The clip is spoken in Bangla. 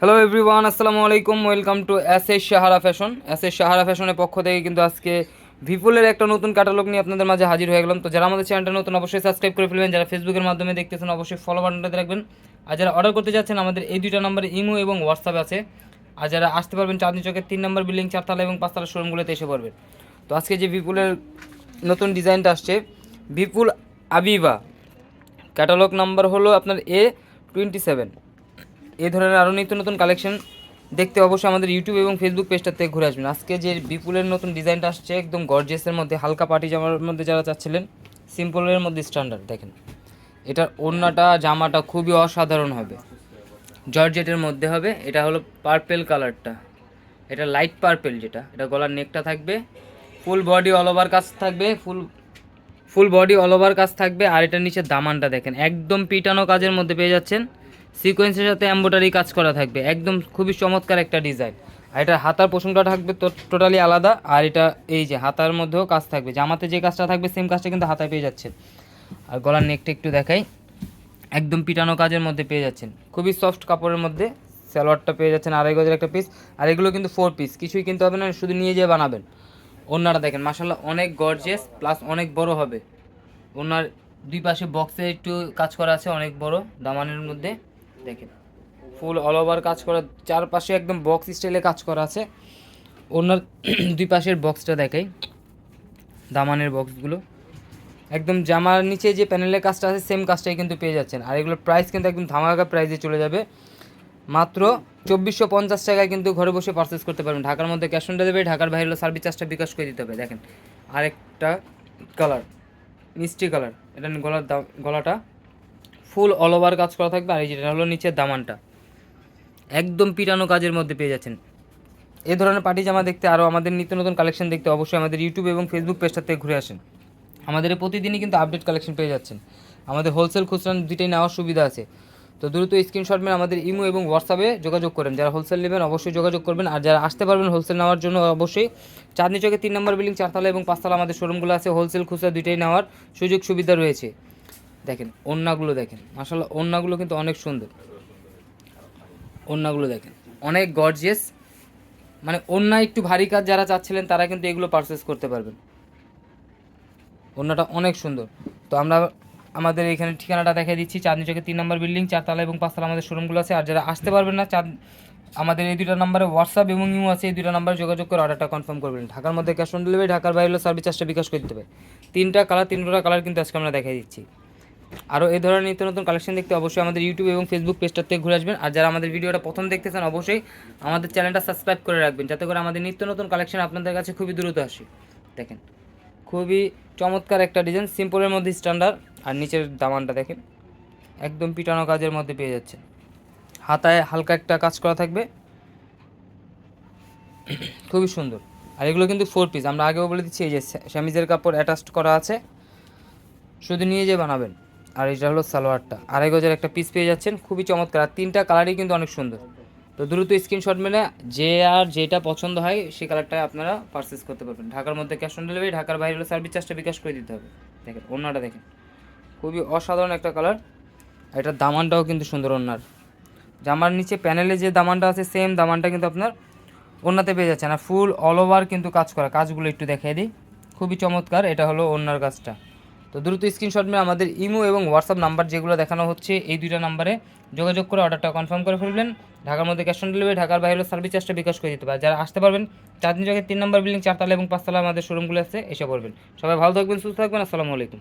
হ্যালো এভরিওয়ান আসসালামু আলাইকুম welcome to S S Sahara fashion S S Sahara ফ্যাশনের পক্ষ থেকে কিন্তু আজকে ভিপুলের একটা নতুন ক্যাটালগ নিয়ে আপনাদের মাঝে হাজির হয়ে গেলাম। তো যারা আমাদের চ্যানেলটা নতুন, অবশ্যই সাবস্ক্রাইব করে ফেলবেন। যারা ফেসবুকের মাধ্যমে দেখতেছেন, অবশ্যই ফলো বাটনটাতে রাখবেন। আর যারা অর্ডার করতে যাচ্ছেন, আমাদের এই দুইটা নম্বরে ইমো এবং হোয়াটসঅ্যাপ আছে। আর যারা আসতে পারবেন, চাঁদনি চকের তিন নম্বর বিল্ডিং চারতলা এবং পাঁচতলা শোরুমগুলোতে এসে পড়বেন। তো আজকে যে বিপুলের নতুন ডিজাইনটা আসছে বিপুল আবিবা ক্যাটালগ নাম্বার হলো আপনার এ টোয়েন্টি সেভেন এই ধরনের আরও নিত্য নতুন কালেকশন দেখতে অবশ্যই আমাদের ইউটিউব এবং ফেসবুক পেজটা থেকে ঘুরে আসবেন। আজকে যে বিপুলের নতুন ডিজাইনটা আসছে, একদম গর্জেসের মধ্যে, হালকা পার্টি জামার মধ্যে যারা চাচ্ছিলেন সিম্পলের মধ্যে স্ট্যান্ডার্ড দেখেন। এটার ওড়নাটা, জামাটা খুবই অসাধারণ হবে। জর্জেটের মধ্যে হবে, এটা হলো পার্পেল কালারটা এটা লাইট পার্পেল যেটা, এটা গলার নেকটা থাকবে ফুল বডি অল ওভার কাজ থাকবে full full body all over কাজ থাকবে, আর এটার নিচে দামানটা দেখেন, একদম পিটানো কাজের মধ্যে পেয়ে যাচ্ছেন। সিকোয়েন্সের সাথে এম্বোটারি কাজ করা থাকবে। একদম খুবই চমৎকার একটা ডিজাইন আর এটা হাতার পোষণটা থাকবে তো টোটালি আলাদা। আর এটা এই যে হাতার মধ্যেও কাজ থাকবে। জামাতে যে কাজটা থাকবে সেম কাজটা কিন্তু হাতায় পেয়ে যাচ্ছেন। আর গলার নেকটা একটু দেখাই। একদম পিটানো কাজের মধ্যে পেয়ে যাচ্ছেন। খুবই সফট কাপড়ের মধ্যে সালোয়ারটা পেয়ে যাচ্ছেন আড়াই গজের একটা পিস আর এগুলো কিন্তু ফোর পিস কিছুই কিনতে হবে না, শুধু নিয়ে যেয়ে বানাবেন। ওনারা দেখেন মাসাল্লাহ অনেক গর্জেস প্লাস অনেক বড় হবে। ওনার দুই পাশে বক্সে একটু কাজ করা আছে, অনেক বড়, দামানের মধ্যে। দেখেন ফুল অল ওভার কাজ করা, চারপাশে একদম বক্স স্টাইলে কাজ করা আছে। ওনার দুই পাশের বক্সটা দেখাই, দামানের বক্সগুলো একদম জামার নিচে যে প্যানেলের কাজটা আছে সেম কাজটাই কিন্তু পেয়ে যাচ্ছেন। আর এগুলোর প্রাইস কিন্তু একদম ধামাকা প্রাইসে চলে যাবে। মাত্র চব্বিশশো পঞ্চাশ টাকায় কিন্তু ঘরে বসে পারচেস করতে পারবেন। ঢাকার মধ্যে ক্যাশ অন ডেলিভারি ঢাকার বাইরে সার্ভিস চার্জটা বিকাশ করে দিতে হবে। দেখেন, আরেকটা কালার মিষ্টি কালার এটা গলার দা- গলাটা ফুল অল ওভার কাজ করা থাকবে, আর এই যেটা হলো নিচের দামানটা। একদম পিটানো কাজের মধ্যে পেয়ে যাচ্ছেন। এ ধরনের পার্টি জামা দেখতে আরও আমাদের নিত্য নতুন কালেকশন দেখতে অবশ্যই আমাদের ইউটিউব এবং ফেসবুক পেজটা থেকে ঘুরে আসেন। আমাদের প্রতিদিনই কিন্তু আপডেট কালেকশন পেয়ে যাচ্ছেন। আমাদের হোলসেল খুচরা দুইটাই নেওয়ার সুবিধা আছে। তো দ্রুত স্ক্রিনশট মেরে আমাদের ইমো এবং হোয়াটসঅ্যাপে যোগাযোগ করেন। যারা হোলসেল নেবেন অবশ্যই যোগাযোগ করবেন, আর যারা আসতে পারবেন হোলসেল নেওয়ার জন্য অবশ্যই চাঁদনি চকে তিন নম্বর বিল্ডিং চারতলা এবং পাঁচতলা আমাদের শোরুমগুলো আছে। হোলসেল খুচরা দুইটাই নেওয়ার সুযোগ সুবিধা রয়েছে। দেখেন ওন্নাগুলো দেখেন। মাসাল্লাহ ওন্নাগুলো কিন্তু অনেক সুন্দর। ওন্নাগুলো দেখেন, অনেক গর্জিয়াস মানে অন্য একটু ভারী কাজ যারা চাচ্ছিলেন, তারা কিন্তু এগুলো পারচেস করতে পারবেন। অন্যটা অনেক সুন্দর। তো আমরা আমাদের এখানে ঠিকানাটা দেখিয়ে দিচ্ছি, চাঁদনি চকের তিন নম্বর বিল্ডিং, চারতলা এবং পাঁচতলা আমাদের শোরুমগুলো আছে। আর যারা আসতে পারবেন না, চাঁদ আমাদের এই দুটো নাম্বারে হোয়াটসঅ্যাপ এবং ইমো আছে, এই দুটো নাম্বারে যোগাযোগ করে অর্ডারটা কনফার্ম করবেন। ঢাকার মধ্যে ক্যাশ অন ডেলিভারি ঢাকার বাইরে সার্ভিস চার্জটা বিকাশ করে দিতে হবে। তিনটা কালার তিনটা কালার কিন্তু আজকে আমরা দেখাই দিচ্ছি। আরও এই ধরনের নিত্য নতুন কালেকশন দেখতে অবশ্যই আমাদের ইউটিউব এবং ফেসবুক পেজটার থেকে ঘুরে আসবেন। আর যারা আমাদের ভিডিওটা প্রথম দেখতেছেন, অবশ্যই আমাদের চ্যানেলটা সাবস্ক্রাইব করে রাখবেন, যাতে করে আমাদের নিত্য নতুন কালেকশন আপনাদের কাছে খুবই দ্রুত আসে। দেখেন, খুবই চমৎকার একটা ডিজাইন সিম্পলের মধ্যে স্ট্যান্ডার্ড আর নিচের দামানটা দেখেন, একদম পিটানো কাজের মধ্যে পেয়ে যাচ্ছে হাতায় হালকা একটা কাজ করা থাকবে। খুবই সুন্দর। আর এগুলো কিন্তু ফোর পিস আমরা আগেও বলে দিচ্ছি, এই যে স্যামিজের কাপড় অ্যাটাচড করা আছে। শুধু নিয়ে যে বানাবেন। আর এটা হলো সালোয়ারটা। আড়াই গজের একটা পিস পেয়ে যাচ্ছেন, খুবই চমৎকার। আর তিনটা কালারই কিন্তু অনেক সুন্দর। তো দ্রুত স্ক্রিনশট মেলে যে আর যেটা পছন্দ হয়, সেই কালারটা আপনারা পারচেস করতে পারবেন। ঢাকার মধ্যে ক্যাশ অন ডেলিভারি ঢাকার বাইরে হলে সার্ভিস চার্জটা বিকাশ করে দিতে হবে। দেখেন অন্যটা দেখেন। খুবই অসাধারণ একটা কালার এটার দামানটাও কিন্তু সুন্দর ওনার জামার নিচে প্যানেলে যে দামানটা আছে সেম দামানটা কিন্তু আপনার ওনাতে পেয়ে যাচ্ছে না ফুল অল ওভার কিন্তু কাজ করা। কাজগুলো একটু দেখিয়ে দিই। খুবই চমৎকার, এটা হলো ওনার কাজটা। তো দ্রুত স্ক্রিনশট মেরে আমাদের ইমো এবং হোয়াটসঅ্যাপ নাম্বার যেগুলো দেখানো হচ্ছে, এই দুইটা নাম্বারে যোগাযোগ করে অর্ডারটা কনফার্ম করে ফেলবেন। ঢাকার মধ্যে ক্যাশ অন ডেলিভারি ঢাকার বাইরে সার্ভিস চার্জটা বিকাশ করে দিতে পারে যারা আসতে পারবেন, চার দিন জায়গায় তিন নম্বর বিল্ডিং চারতলা এবং পাঁচতলা আমাদের শোরুমগুলো আছে, এসে পড়বেন। সবাই ভালো থাকবেন, সুস্থ থাকবেন, আসসালামু আলাইকুম।